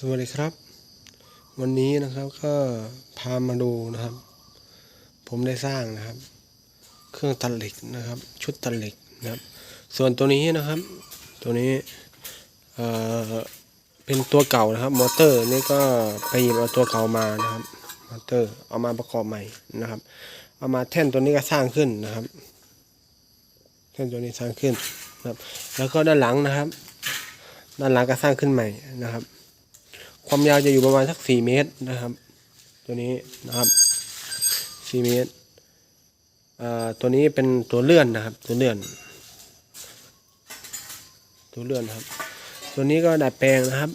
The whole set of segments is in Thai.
สวัสดีครับ วันนี้นะครับก็พามาดูนะครับ ผมได้สร้างนะครับ เครื่องตัดเหล็กนะครับ ชุดตัดเหล็กนะครับ ส่วนตัวนี้นะครับ ตัวนี้เอ่อเป็นตัวเก่านะครับ มอเตอร์นี่ก็ไปหยิบเอาตัวเก่ามานะครับ มอเตอร์เอามาประกอบใหม่นะครับ เอามาแท่นตัวนี้ก็สร้างขึ้นนะครับ แท่นตัวนี้สร้างขึ้นนะครับ แล้วก็ด้านหลังนะครับ ด้านหลังก็สร้างขึ้นใหม่นะครับ ความยาวจะอยู่ประมาณสักสี่เมตรนะครับ ตัวนี้นะครับสี่เมตรอ่าตัวนี้เป็นตัวเลื่อนนะครับ ตัวเลื่อน ตัวเลื่อนครับ ตัวนี้ก็ดัดแปลงนะครับ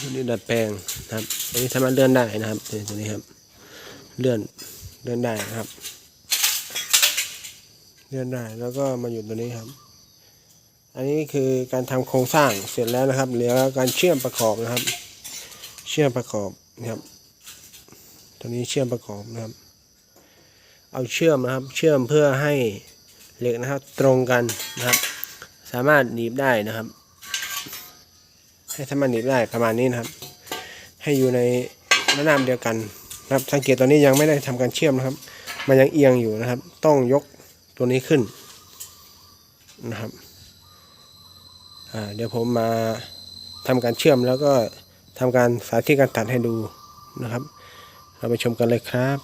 ตัวนี้ดัดแปลงนะครับตัวนี้สามารถเลื่อนได้นะครับตัวนี้ครับ เลื่อนเลื่อนได้นะครับ เลื่อนได้แล้วก็มาอยู่ตัวนี้ครับ อันนี้คือการทำโครงสร้างเสร็จแล้วนะครับ เหลือการเชื่อมประกอบนะครับ เชื่อมประกอบนะครับ ตัวนี้เชื่อมประกอบนะครับ เอาเชื่อมนะครับ เชื่อมเพื่อให้เหล็กนะครับ ตรงกันนะครับ สามารถหนีบได้นะครับ ให้สามารถหนีบได้ประมาณนี้นะครับ ให้อยู่ในระนาบเดียวกันนะครับ สังเกตตอนนี้ยังไม่ได้ทำการเชื่อมนะครับ มันยังเอียงอยู่นะครับ ต้องยกตัวนี้ขึ้นนะครับ เดี๋ยวผมมาทำการเชื่อมแล้วก็ทำการสาธิตการตัดให้ดูนะครับ เราไปชมกันเลยครับ